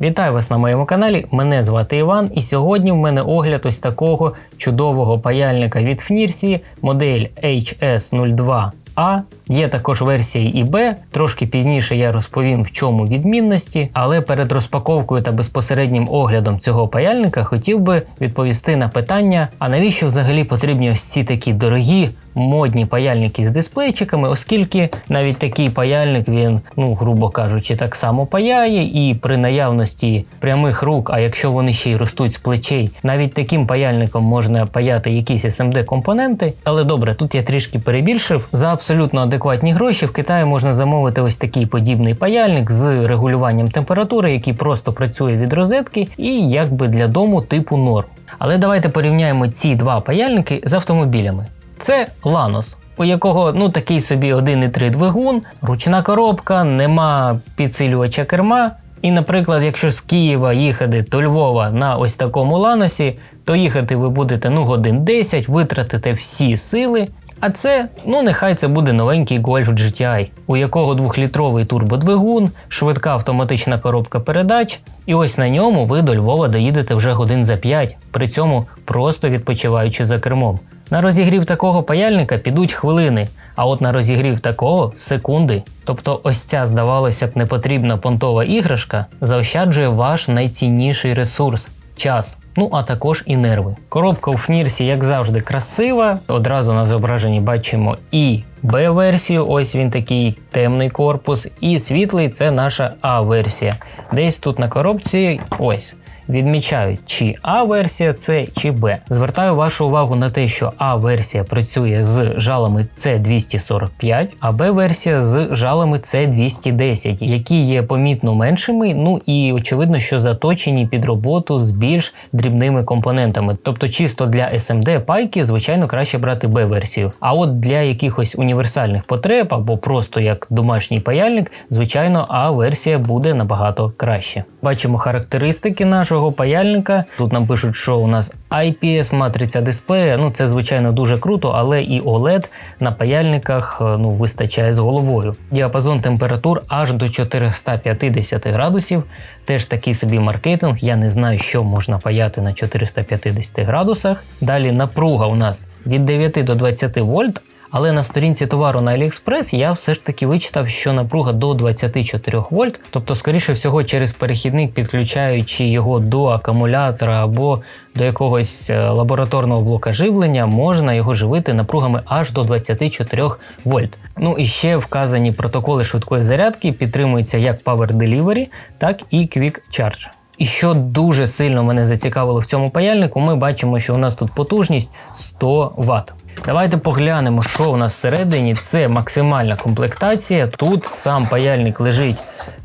Вітаю вас на моєму каналі. Мене звати Іван, і сьогодні в мене огляд ось такого чудового паяльника від Фнірсі, модель HS02A. Є також версія і Б. Трошки пізніше я розповім, в чому відмінності, але перед розпаковкою та безпосереднім оглядом цього паяльника хотів би відповісти на питання: а навіщо взагалі потрібні ось ці такі дорогі модні паяльники з дисплейчиками, оскільки навіть такий паяльник він, ну грубо кажучи, так само паяє, і при наявності прямих рук, а якщо вони ще й ростуть з плечей, навіть таким паяльником можна паяти якісь SMD компоненти. Але добре, тут я трішки перебільшив. За абсолютно адекватні гроші в Китаї можна замовити ось такий подібний паяльник з регулюванням температури, який просто працює від розетки, і якби для дому типу норм. Але давайте порівняємо ці два паяльники з автомобілями. Це Ланос, у якого ну такий собі 1,3 двигун, ручна коробка, нема підсилювача керма. І, наприклад, якщо з Києва їхати до Львова на ось такому ланосі, то їхати ви будете ну годин 10, витратите всі сили. А це, ну нехай це буде новенький Golf GTI, у якого двохлітровий турбодвигун, швидка автоматична коробка передач, і ось на ньому ви до Львова доїдете вже годин за 5, при цьому просто відпочиваючи за кермом. На розігрів такого паяльника підуть хвилини, а от на розігрів такого секунди. Тобто, ось ця, здавалося б, непотрібна понтова іграшка заощаджує ваш найцінніший ресурс час. Ну а також і нерви. Коробка у Фнірсі, як завжди, красива. Одразу на зображенні бачимо і Б-версію, ось він такий темний корпус, і світлий це наша А-версія. Десь тут на коробці ось відмічають, чи А-версія це чи Б. Звертаю вашу увагу на те, що А-версія працює з жалами С245, а Б-версія з жалами С210, які є помітно меншими. Ну і очевидно, що заточені під роботу з більш дрібними компонентами. Тобто, чисто для SMD пайки, звичайно, краще брати Б-версію. А от для якихось універсальних потреб або просто як домашній паяльник, звичайно, А-версія буде набагато краще. Бачимо характеристики нашого паяльника. Тут нам пишуть, що у нас IPS матриця дисплея. Ну це звичайно дуже круто, але і OLED на паяльниках е, ну вистачає з головою. Діапазон температур аж до 450 градусів. Теж такий собі маркетинг. Я не знаю, що можна паяти на 450 градусах. Далі напруга у нас від 9 до 20 вольт. Але на сторінці товару на AliExpress я все ж таки вичитав, що напруга до 24 вольт, тобто, скоріше всього, через перехідник, підключаючи його до акумулятора або до якогось е, лабораторного блока живлення, можна його живити напругами аж до 24 вольт. Ну і ще вказані протоколи швидкої зарядки підтримуються як Power Delivery, так і Quick Charge. І що дуже сильно мене зацікавило в цьому паяльнику, ми бачимо, що у нас тут потужність 100 Вт. Давайте поглянемо, що у нас всередині. Це максимальна комплектація. Тут сам паяльник лежить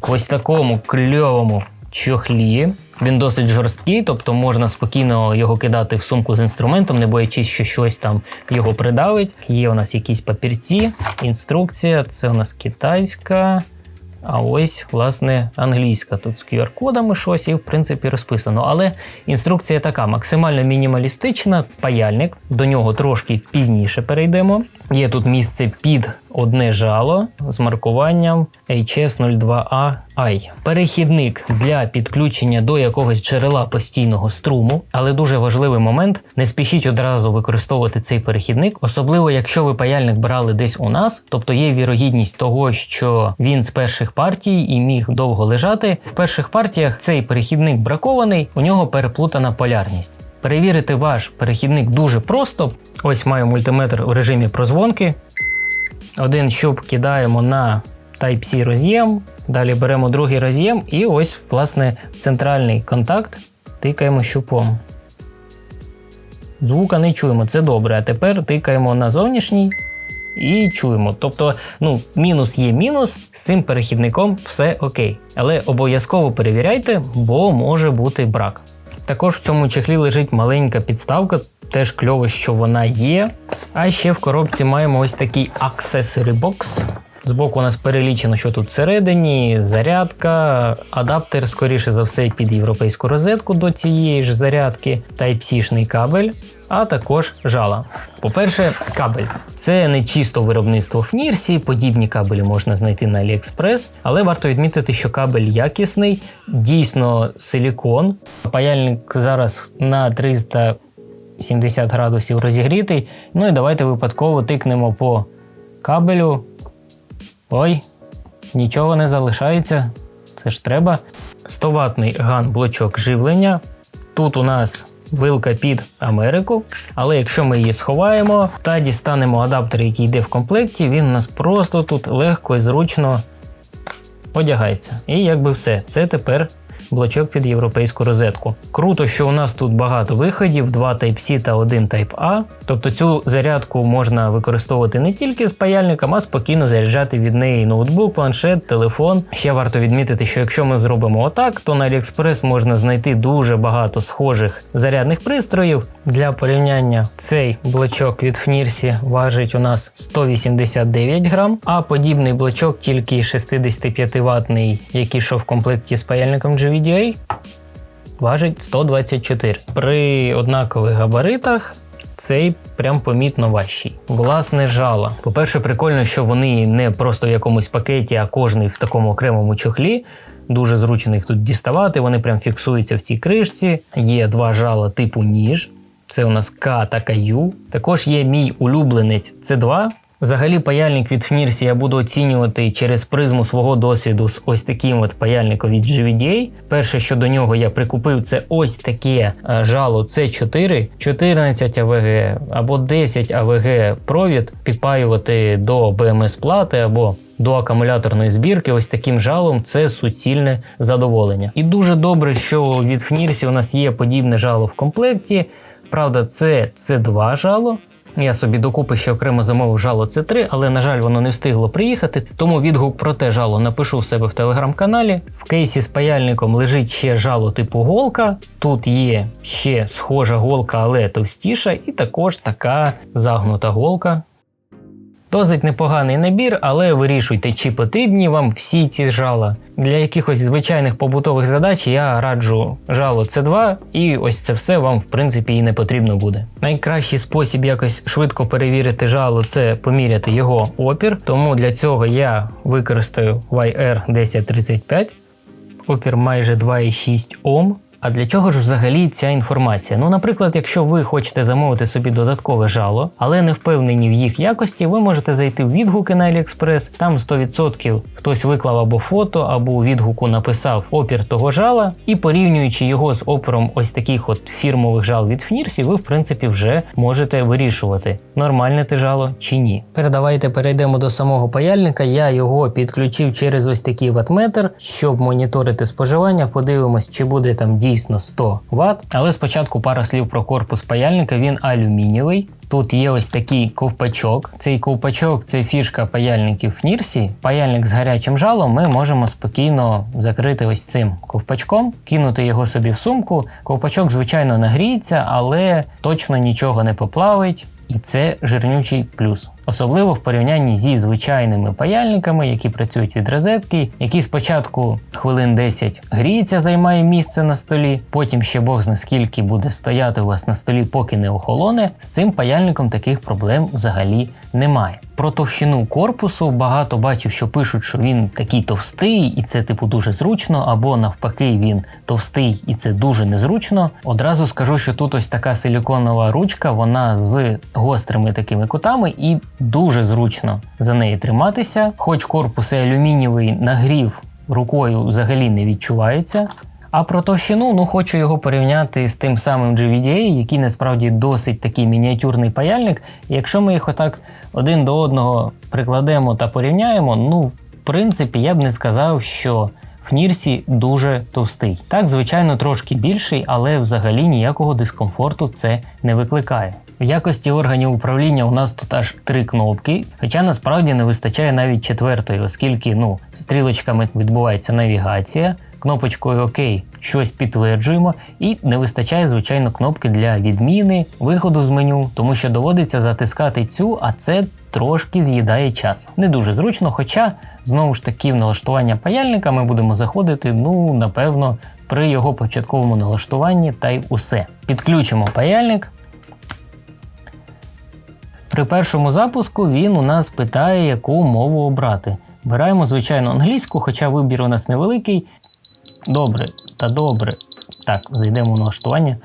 в ось такому кльовому чохлі. Він досить жорсткий, тобто можна спокійно його кидати в сумку з інструментом, не боячись, що щось там його придавить. Є у нас якісь папірці, інструкція, це у нас китайська. А ось, власне, англійська. Тут з QR-кодами щось і, в принципі, розписано. Але інструкція така: максимально мінімалістична, паяльник, до нього трошки пізніше перейдемо. Є тут місце під одне жало з маркуванням HS02AI. Перехідник для підключення до якогось джерела постійного струму, але дуже важливий момент: не спішіть одразу використовувати цей перехідник, особливо якщо ви паяльник брали десь у нас, тобто є вірогідність того, що він з перших партій і міг довго лежати. В перших партіях цей перехідник бракований, у нього переплутана полярність. Перевірити ваш перехідник дуже просто. Ось маю мультиметр у режимі прозвонки. Один щуп кидаємо на Type-C роз'єм, далі беремо другий роз'єм і ось, власне, центральний контакт тикаємо щупом. Звука не чуємо, це добре. А тепер тикаємо на зовнішній і чуємо. Тобто, ну, мінус є мінус, з цим перехідником все окей. Але обов'язково перевіряйте, бо може бути брак. Також в цьому чехлі лежить маленька підставка, теж кльово, що вона є. А ще в коробці маємо ось такий accessory box. Збоку у нас перелічено, що тут всередині, зарядка, адаптер, скоріше за все, під європейську розетку до цієї ж зарядки, Type-C-шний кабель. А також жала. По-перше, кабель. Це не чисто виробництво Фнірсі, подібні кабелі можна знайти на AliExpress, але варто відмітити, що кабель якісний, дійсно силікон. Паяльник зараз на 370 градусів розігрітий. Ну і давайте випадково тикнемо по кабелю. Ой, нічого не залишається. Це ж треба. 100 ватний ган-блочок живлення. Тут у нас вилка під Америку, але якщо ми її сховаємо та дістанемо адаптер, який йде в комплекті, він у нас просто тут легко і зручно одягається. І якби все, це тепер блочок під європейську розетку. Круто, що у нас тут багато виходів: два Type-C та один Type-A. Тобто цю зарядку можна використовувати не тільки з паяльником, а спокійно заряджати від неї ноутбук, планшет, телефон. Ще варто відмітити, що якщо ми зробимо отак, то на AliExpress можна знайти дуже багато схожих зарядних пристроїв. Для порівняння цей блочок від Фнірсі важить у нас 189 грам, а подібний блочок тільки 65 ватний, який йшов в комплекті з паяльником GVDA, важить 124. При однакових габаритах цей прям помітно важчий. Власне жало. По-перше, прикольно, що вони не просто в якомусь пакеті, а кожний в такому окремому чохлі. Дуже зручно їх тут діставати, вони прям фіксуються в цій кришці. Є два жала типу ніж. Це у нас К та КЮ. Також є мій улюбленець С2. Взагалі, паяльник від Фнірсі я буду оцінювати через призму свого досвіду з ось таким от паяльником від GVDA. Перше, що до нього я прикупив, це ось таке е, жало C4, 14 АВГ або 10 АВГ провід підпаювати до BMS плати або до акумуляторної збірки, ось таким жалом це суцільне задоволення. І дуже добре, що від Фнірсі у нас є подібне жало в комплекті. Правда, це С2 жало. Я собі докупи ще окремо замовив жало c 3 але, на жаль, воно не встигло приїхати. Тому відгук про те жало напишу в себе в телеграм-каналі. В кейсі з паяльником лежить ще жало типу голка. Тут є ще схожа голка, але товстіша, і також така загнута голка. Досить непоганий набір, але вирішуйте, чи потрібні вам всі ці жала. Для якихось звичайних побутових задач я раджу жало С2, і ось це все вам в принципі і не потрібно буде. Найкращий спосіб якось швидко перевірити жало це поміряти його опір. Тому для цього я використаю YR 1035, опір майже 2,6 Ом. А для чого ж взагалі ця інформація? Ну, наприклад, якщо ви хочете замовити собі додаткове жало, але не впевнені в їх якості, ви можете зайти в відгуки на AliExpress, там 100% хтось виклав або фото, або у відгуку написав опір того жала, і порівнюючи його з опором ось таких от фірмових жал від Фнірсі, ви в принципі вже можете вирішувати, нормальне те жало чи ні. Передавайте перейдемо до самого паяльника. Я його підключив через ось такий ватметр, щоб моніторити споживання. Подивимось, чи буде там дійсно дійсно 100 Вт. Але спочатку пара слів про корпус паяльника, він алюмінієвий. Тут є ось такий ковпачок. Цей ковпачок це фішка паяльників Нірсі. Паяльник з гарячим жалом ми можемо спокійно закрити ось цим ковпачком, кинути його собі в сумку. Ковпачок, звичайно, нагріється, але точно нічого не поплавить. І це жирнючий плюс особливо в порівнянні зі звичайними паяльниками, які працюють від розетки, які спочатку хвилин 10 гріється, займає місце на столі, потім ще Бог зна скільки буде стояти у вас на столі, поки не охолоне. З цим паяльником таких проблем взагалі немає. Про товщину корпусу багато бачив, що пишуть, що він такий товстий, і це типу дуже зручно, або навпаки, він товстий і це дуже незручно. Одразу скажу, що тут ось така силіконова ручка, вона з гострими такими кутами, і дуже зручно за неї триматися. Хоч корпус і алюмінієвий нагрів рукою взагалі не відчувається. А про товщину ну хочу його порівняти з тим самим GVDA, який насправді досить такий мініатюрний паяльник. Якщо ми їх отак один до одного прикладемо та порівняємо, ну в принципі я б не сказав, що в Нірсі дуже товстий. Так, звичайно, трошки більший, але взагалі ніякого дискомфорту це не викликає. В якості органів управління у нас тут аж три кнопки, хоча насправді не вистачає навіть четвертої, оскільки ну, стрілочками відбувається навігація. Кнопочкою ОК щось підтверджуємо, і не вистачає, звичайно, кнопки для відміни, виходу з меню, тому що доводиться затискати цю, а це трошки з'їдає час. Не дуже зручно, хоча знову ж таки в налаштування паяльника ми будемо заходити, ну напевно, при його початковому налаштуванні та й усе. Підключимо паяльник. При першому запуску він у нас питає, яку мову обрати. Обираємо, звичайно, англійську, хоча вибір у нас невеликий. Добре та добре. Так, зайдемо в налаштування.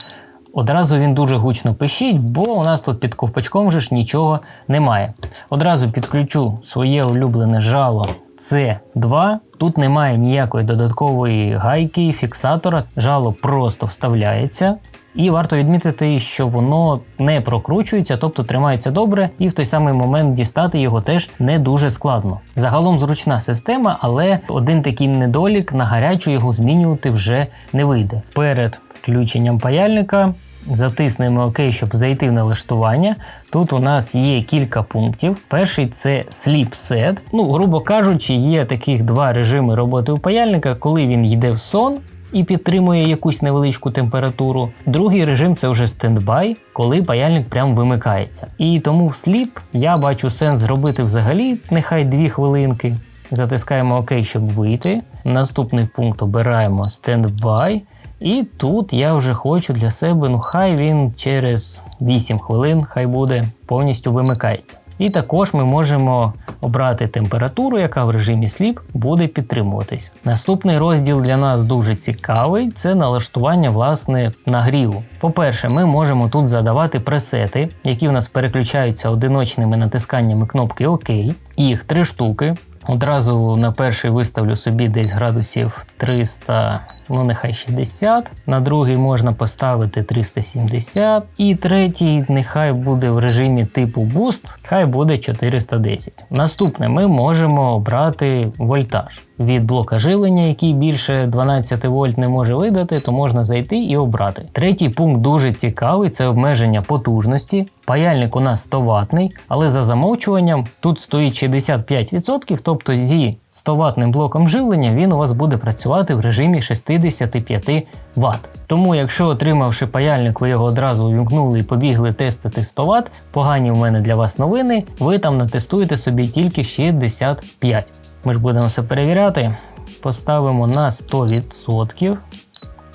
Одразу він дуже гучно пишіть, бо у нас тут під ковпачком же ж нічого немає. Одразу підключу своє улюблене жало C2. Тут немає ніякої додаткової гайки, фіксатора. Жало просто вставляється. І варто відмітити, що воно не прокручується, тобто тримається добре, і в той самий момент дістати його теж не дуже складно. Загалом зручна система, але один такий недолік на гарячу його змінювати вже не вийде. Перед включенням паяльника затиснемо ОК, щоб зайти в налаштування. Тут у нас є кілька пунктів. Перший це Sleep Set. Ну, грубо кажучи, є таких два режими роботи у паяльника, коли він йде в сон. І підтримує якусь невеличку температуру. Другий режим це вже стендбай, коли паяльник прям вимикається. І тому в сліп я бачу сенс зробити взагалі нехай 2 хвилинки. Затискаємо ОК, щоб вийти. Наступний пункт обираємо стендбай. І тут я вже хочу для себе, ну хай він через 8 хвилин, хай буде повністю вимикається. І також ми можемо обрати температуру, яка в режимі сліп буде підтримуватись. Наступний розділ для нас дуже цікавий це налаштування власне нагріву. По-перше, ми можемо тут задавати пресети, які в нас переключаються одиночними натисканнями кнопки ОК. Їх три штуки. Одразу на перший виставлю собі десь градусів 300, ну нехай 60. На другий можна поставити 370. І третій нехай буде в режимі типу Boost, хай буде 410. Наступне ми можемо обрати вольтаж. Від блока живлення, який більше 12 вольт не може видати, то можна зайти і обрати. Третій пункт дуже цікавий це обмеження потужності. Паяльник у нас 100 ватний, але за замовчуванням тут стоїть 65%, тобто зі 100 ватним блоком живлення він у вас буде працювати в режимі 65 Вт. Тому, якщо отримавши паяльник, ви його одразу увімкнули і побігли тестити 100 Вт, погані в мене для вас новини, ви там натестуєте собі тільки 65. Ми ж будемо все перевіряти. Поставимо на 100%.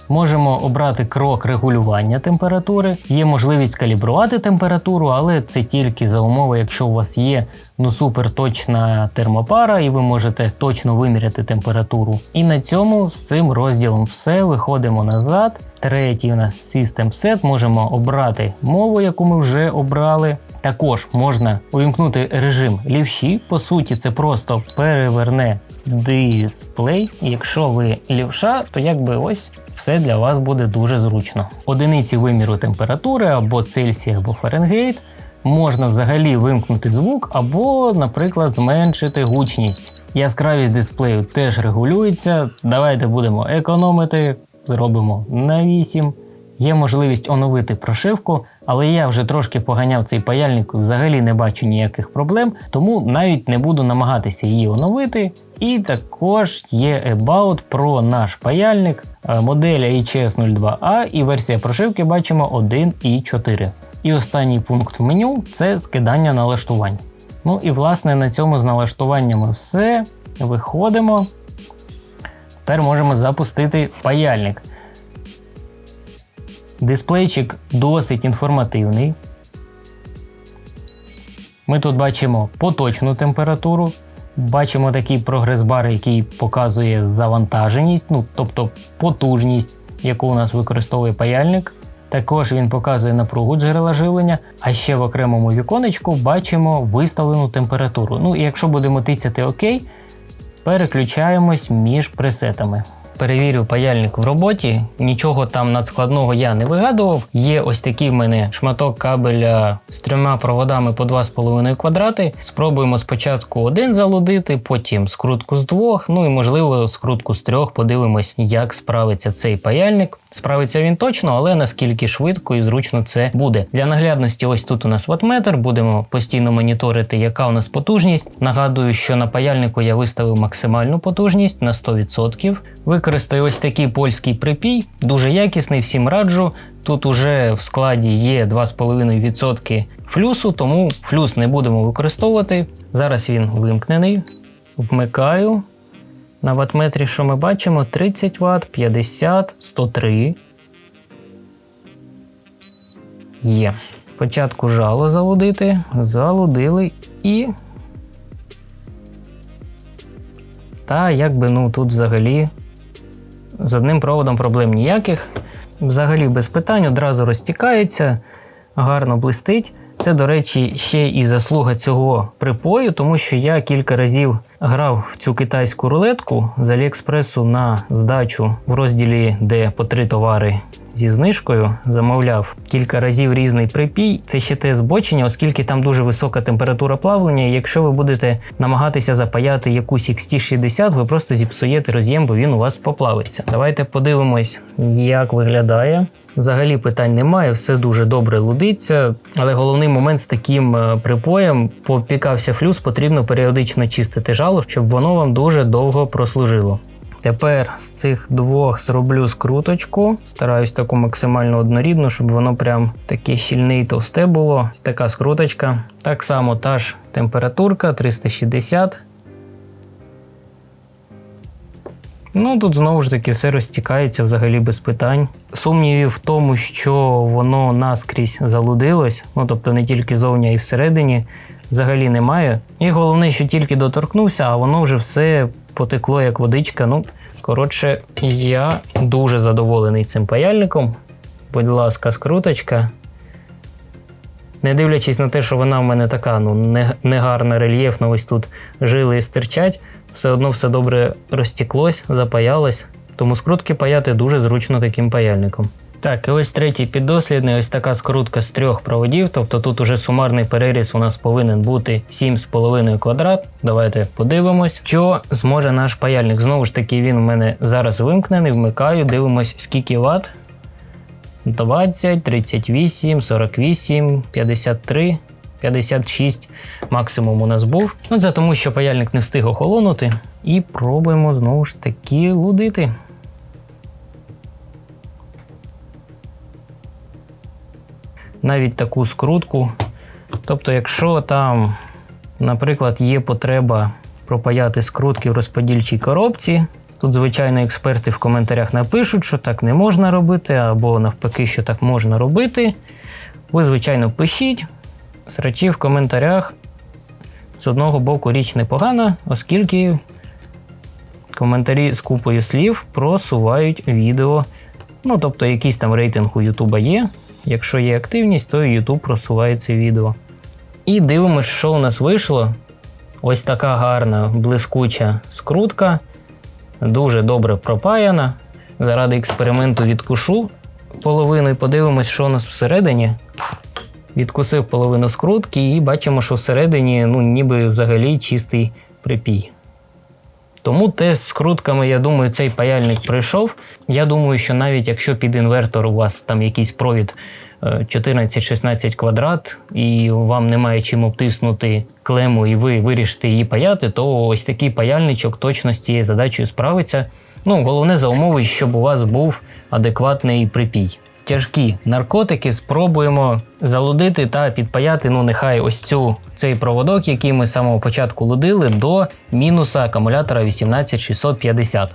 Можемо обрати крок регулювання температури. Є можливість калібрувати температуру, але це тільки за умови, якщо у вас є ну супер точна термопара, і ви можете точно виміряти температуру. І на цьому з цим розділом все. Виходимо назад. Третій у нас System Set. Можемо обрати мову, яку ми вже обрали. Також можна увімкнути режим лівші. По суті, це просто переверне дисплей. Якщо ви лівша, то якби ось все для вас буде дуже зручно. Одиниці виміру температури або Цельсія, або Фаренгейт. Можна взагалі вимкнути звук або, наприклад, зменшити гучність. Яскравість дисплею теж регулюється. Давайте будемо економити, зробимо на 8. Є можливість оновити прошивку, але я вже трошки поганяв цей паяльник, і взагалі не бачу ніяких проблем, тому навіть не буду намагатися її оновити. І також є About про наш паяльник, е, модель HS02A і версія прошивки бачимо 1.4. І останній пункт в меню це скидання налаштувань. Ну і власне на цьому з налаштуваннями все. Виходимо. Тепер можемо запустити паяльник. Дисплейчик досить інформативний. Ми тут бачимо поточну температуру, бачимо такий прогрес-бар, який показує завантаженість, ну тобто потужність, яку у нас використовує паяльник. Також він показує напругу джерела живлення, а ще в окремому віконечку бачимо виставлену температуру. Ну і якщо будемо тицяти ОК, переключаємось між пресетами. Перевірю паяльник в роботі, нічого там надскладного я не вигадував. Є ось такий в мене шматок кабеля з трьома проводами по 2,5 квадрати. Спробуємо спочатку один залудити, потім скрутку з двох, ну і можливо скрутку з трьох. Подивимось, як справиться цей паяльник. Справиться він точно, але наскільки швидко і зручно це буде. Для наглядності, ось тут у нас ватметр. Будемо постійно моніторити, яка у нас потужність. Нагадую, що на паяльнику я виставив максимальну потужність на 100%. Використаю ось такий польський припій, дуже якісний, всім раджу. Тут уже в складі є 2,5% флюсу, тому флюс не будемо використовувати. Зараз він вимкнений. Вмикаю. На ватметрі, що ми бачимо, 30 Вт, 50, 103. Є. Спочатку жало залудити, залудили і. Та якби ну тут взагалі з одним проводом проблем ніяких. Взагалі без питань одразу розтікається, гарно блистить. Це, до речі, ще і заслуга цього припою, тому що я кілька разів грав в цю китайську рулетку з Аліекспресу на здачу в розділі, де по три товари зі знижкою. Замовляв кілька разів різний припій. Це ще те збочення, оскільки там дуже висока температура плавлення. І якщо ви будете намагатися запаяти якусь XT60, ви просто зіпсуєте роз'єм, бо він у вас поплавиться. Давайте подивимось, як виглядає. Взагалі питань немає, все дуже добре лудиться. Але головний момент з таким е, припоєм попікався флюс, потрібно періодично чистити жало, щоб воно вам дуже довго прослужило. Тепер з цих двох зроблю скруточку. Стараюсь таку максимально однорідну, щоб воно прям таке щільне і товсте було. Така скруточка. Так само та ж температурка 360. Ну тут знову ж таки все розтікається взагалі без питань. Сумнівів в тому, що воно наскрізь залудилось, ну тобто не тільки зовні, а й всередині, взагалі немає. І головне, що тільки доторкнувся, а воно вже все потекло як водичка. Ну, коротше, я дуже задоволений цим паяльником. Будь ласка, скруточка. Не дивлячись на те, що вона в мене така ну, не- негарна, рельєфна, ось тут жили стирчать, все одно все добре розтіклось, запаялось. Тому скрутки паяти дуже зручно таким паяльником. Так, і ось третій піддослідний, ось така скрутка з трьох проводів. Тобто тут уже сумарний переріз у нас повинен бути 7,5 квадрат. Давайте подивимось, що зможе наш паяльник. Знову ж таки, він у мене зараз вимкнений, вмикаю, дивимось, скільки ватт. 20, 38, 48, 53, 56 максимум у нас був. Ну це тому, що паяльник не встиг охолонути. І пробуємо знову ж таки лудити. Навіть таку скрутку. Тобто, якщо там, наприклад, є потреба пропаяти скрутки в розподільчій коробці, Тут, звичайно, експерти в коментарях напишуть, що так не можна робити, або навпаки, що так можна робити. Ви, звичайно, пишіть. Срачі в коментарях з одного боку річ непогана, оскільки коментарі з купою слів просувають відео. Ну, тобто, якийсь там рейтинг у Ютуба є. Якщо є активність, то Ютуб просуває це відео. І дивимось, що у нас вийшло. Ось така гарна блискуча скрутка дуже добре пропаяна. Заради експерименту відкушу половину і подивимось, що у нас всередині. Відкусив половину скрутки і бачимо, що всередині ну, ніби взагалі чистий припій. Тому тест з скрутками, я думаю, цей паяльник пройшов. Я думаю, що навіть якщо під інвертор у вас там якийсь провід е, 14-16 квадрат, і вам немає чим обтиснути клему, і ви вирішите її паяти, то ось такий паяльничок точно з цією задачею справиться. Ну, головне за умови, щоб у вас був адекватний припій. Тяжкі наркотики спробуємо залудити та підпаяти, ну нехай ось цю цей проводок, який ми з самого початку лудили, до мінуса акумулятора 18650.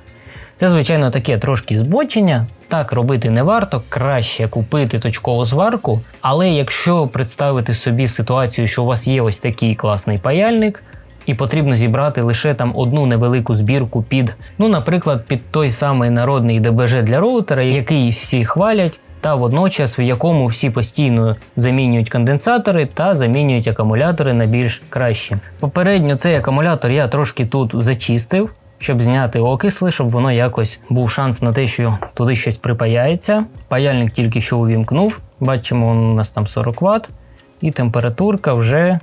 Це, звичайно, таке трошки збочення. Так робити не варто, краще купити точкову зварку. Але якщо представити собі ситуацію, що у вас є ось такий класний паяльник, і потрібно зібрати лише там одну невелику збірку під, ну, наприклад, під той самий народний ДБЖ для роутера, який всі хвалять, та водночас в якому всі постійно замінюють конденсатори та замінюють акумулятори на більш кращі. Попередньо цей акумулятор я трошки тут зачистив, щоб зняти окисли, щоб воно якось був шанс на те, що туди щось припаяється. Паяльник тільки що увімкнув. Бачимо, у нас там 40 Вт, і температурка вже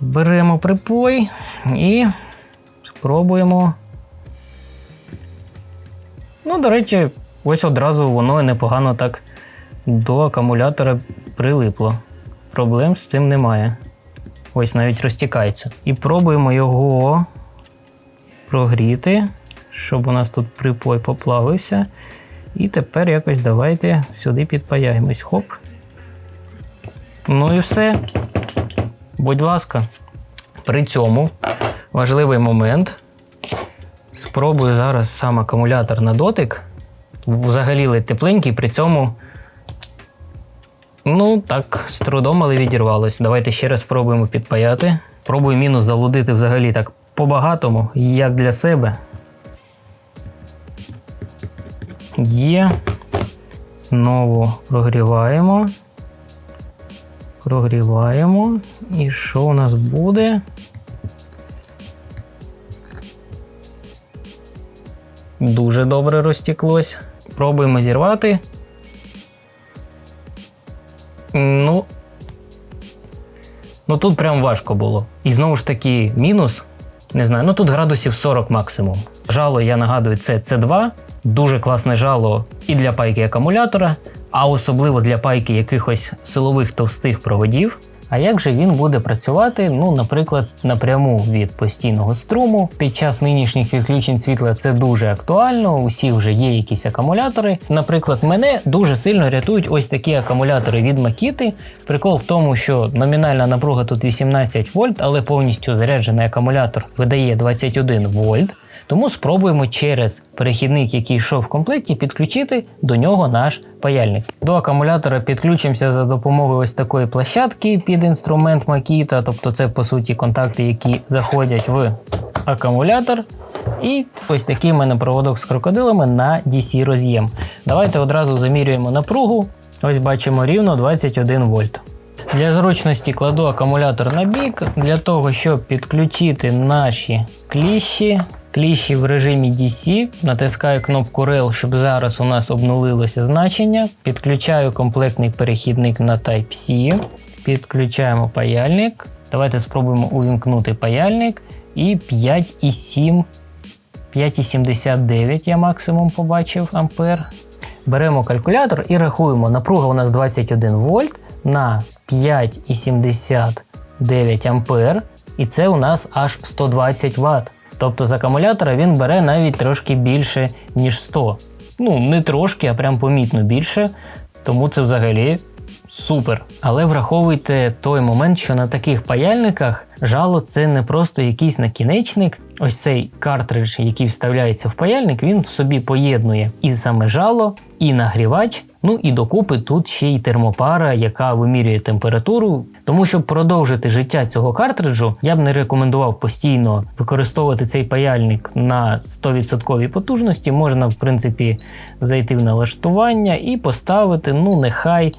беремо припой і спробуємо. Ну, до речі, ось одразу воно непогано так до акумулятора прилипло. Проблем з цим немає. Ось навіть розтікається. І пробуємо його прогріти, щоб у нас тут припой поплавився. І тепер якось давайте сюди підпаяємось. Хоп. Ну і все. Будь ласка, при цьому важливий момент. Спробую зараз сам акумулятор на дотик. Взагалі ледь тепленький, при цьому. Ну, так, з трудом, але відірвалось. Давайте ще раз спробуємо підпаяти. Пробую мінус залудити взагалі так по-багатому, як для себе. Є. Знову прогріваємо. Прогріваємо. І що у нас буде? Дуже добре розтіклось. Пробуємо зірвати. Ну. Ну тут прям важко було. І знову ж таки, мінус. Не знаю, ну тут градусів 40 максимум. Жало, я нагадую, це С2. Дуже класне жало і для пайки акумулятора, а особливо для пайки якихось силових товстих проводів. А як же він буде працювати, ну, наприклад, напряму від постійного струму? Під час нинішніх відключень світла це дуже актуально. У всіх вже є якісь акумулятори. Наприклад, мене дуже сильно рятують ось такі акумулятори від Makita. Прикол в тому, що номінальна напруга тут 18 вольт, але повністю заряджений акумулятор видає 21 вольт. Тому спробуємо через перехідник, який йшов в комплекті, підключити до нього наш паяльник. До акумулятора підключимося за допомогою ось такої площадки під інструмент Makita, тобто це по суті контакти, які заходять в акумулятор. І ось такий в мене проводок з крокодилами на DC роз'єм. Давайте одразу замірюємо напругу. Ось бачимо рівно 21 вольт. Для зручності кладу акумулятор на бік, для того, щоб підключити наші кліщі. Кліщі в режимі DC, натискаю кнопку Rel, щоб зараз у нас обнулилося значення. Підключаю комплектний перехідник на Type-C. Підключаємо паяльник. Давайте спробуємо увімкнути паяльник. І 5,7, 5,79 я максимум побачив ампер. Беремо калькулятор і рахуємо. Напруга у нас 21 вольт на 5,79 ампер. І це у нас аж 120 Вт. Тобто з акумулятора він бере навіть трошки більше, ніж 100. Ну, не трошки, а прям помітно більше. Тому це взагалі супер. Але враховуйте той момент, що на таких паяльниках жало це не просто якийсь накінечник. Ось цей картридж, який вставляється в паяльник, він в собі поєднує і саме жало, і нагрівач. Ну і докупи тут ще й термопара, яка вимірює температуру. Тому щоб продовжити життя цього картриджу, я б не рекомендував постійно використовувати цей паяльник на 100% потужності. Можна, в принципі, зайти в налаштування і поставити, ну, нехай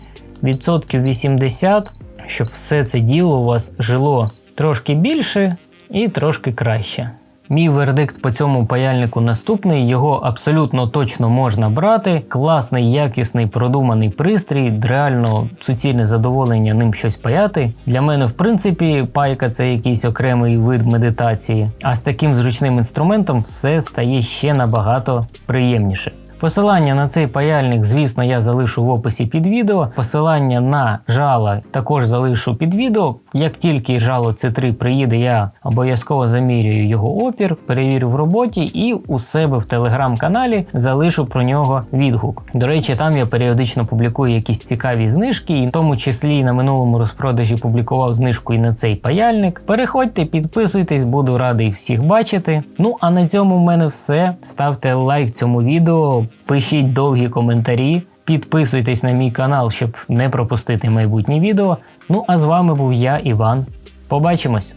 відсотків 80, щоб все це діло у вас жило трошки більше і трошки краще. Мій вердикт по цьому паяльнику наступний. Його абсолютно точно можна брати. Класний, якісний, продуманий пристрій, реально суцільне задоволення ним щось паяти. Для мене, в принципі, пайка це якийсь окремий вид медитації. А з таким зручним інструментом все стає ще набагато приємніше. Посилання на цей паяльник, звісно, я залишу в описі під відео. Посилання на жало також залишу під відео. Як тільки жало C3 приїде, я обов'язково замірюю його опір, перевірю в роботі і у себе в телеграм-каналі залишу про нього відгук. До речі, там я періодично публікую якісь цікаві знижки, і в тому числі на минулому розпродажі публікував знижку і на цей паяльник. Переходьте, підписуйтесь, буду радий всіх бачити. Ну а на цьому в мене все. Ставте лайк цьому відео пишіть довгі коментарі, підписуйтесь на мій канал, щоб не пропустити майбутні відео. Ну а з вами був я, Іван. Побачимось!